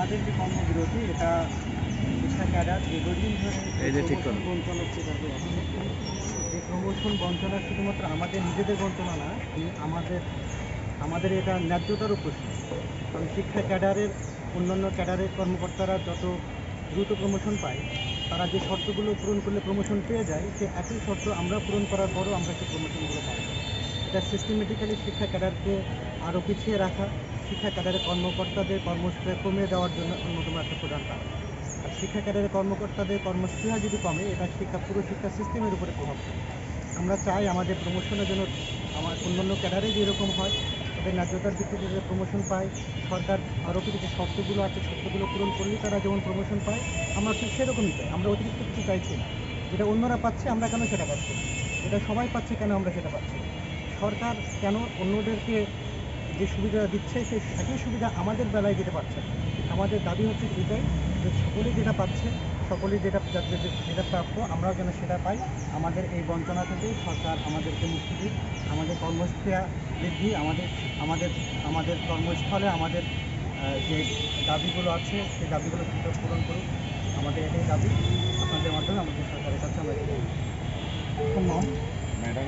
আমাদের যে কর্মবিরতি এটা এই যে ঠিক। প্রমোশন এই প্রমোশন বঞ্চনা শুধুমাত্র আমাদের নিজেদের বঞ্চনা না আমাদের আমাদের এটা ন্যায্যতারও প্রশ্ন কারণ শিক্ষা ক্যাডারের অন্যান্য ক্যাডারের কর্মকর্তারা যত দ্রুত প্রমোশন পায় তারা যে শর্তগুলো পূরণ করলে প্রমোশন পেয়ে যায় সে একই শর্ত আমরা পূরণ করার পরও আমরা সেই প্রমোশনগুলো পাই। এটা সিস্টেমেটিক্যালি শিক্ষা ক্যাডারকে আরও পিছিয়ে রাখা শিক্ষা ক্যাডারের কর্মকর্তাদের কর্মস্পৃহা কমিয়ে দেওয়ার জন্য অন্যতম একটা প্রধান কারণ। আর শিক্ষা ক্যাডারের কর্মকর্তাদের কর্মস্পৃহা যদি কমে, এটা শিক্ষা, পুরো শিক্ষা সিস্টেমের উপরে প্রভাব ফেলে। আমরা চাই আমাদের প্রমোশনের জন্য আমার অন্যান্য ক্যাডারে যেরকম হয়, তাদের ন্যায্যতার ভিত্তিতে যে প্রমোশন পায়। সরকার আরও কিছু যে শর্তগুলো আছে, শর্তগুলো পূরণ করলেই তারা যেমন প্রমোশন পায়, আমরা ঠিক সেরকমই চাই। আমরা অতিরিক্ত কিছু চাইছি না। যেটা অন্যরা পাচ্ছে, আমরা কেন সেটা পাচ্ছি যেটা সবাই পাচ্ছে, কেন আমরা সেটা পাচ্ছি সরকার কেন অন্যদেরকে যে সুবিধা দিচ্ছে সেই একই সুবিধা আমাদের বেলায় দিতে পারছে না। আমাদের দাবি হচ্ছে এটাই যে সকলেই যেটা পাচ্ছে সকলেই যেটা যাতে যেটা প্রাপ্য আমরাও যেন সেটা পাই। আমাদের এই বঞ্চনা থেকে সরকার আমাদেরকে মুক্তি দিক আমাদের কর্মস্পৃহা বৃদ্ধি আমাদের আমাদের আমাদের কর্মস্থলে আমাদের যে দাবিগুলো আছে সেই দাবিগুলো দ্রুত পূরণ করুক। আমাদের এটাই দাবি। আপনাদের মাধ্যমে আমাদের সরকারের কাছে আমরা এটাই ম্যাডাম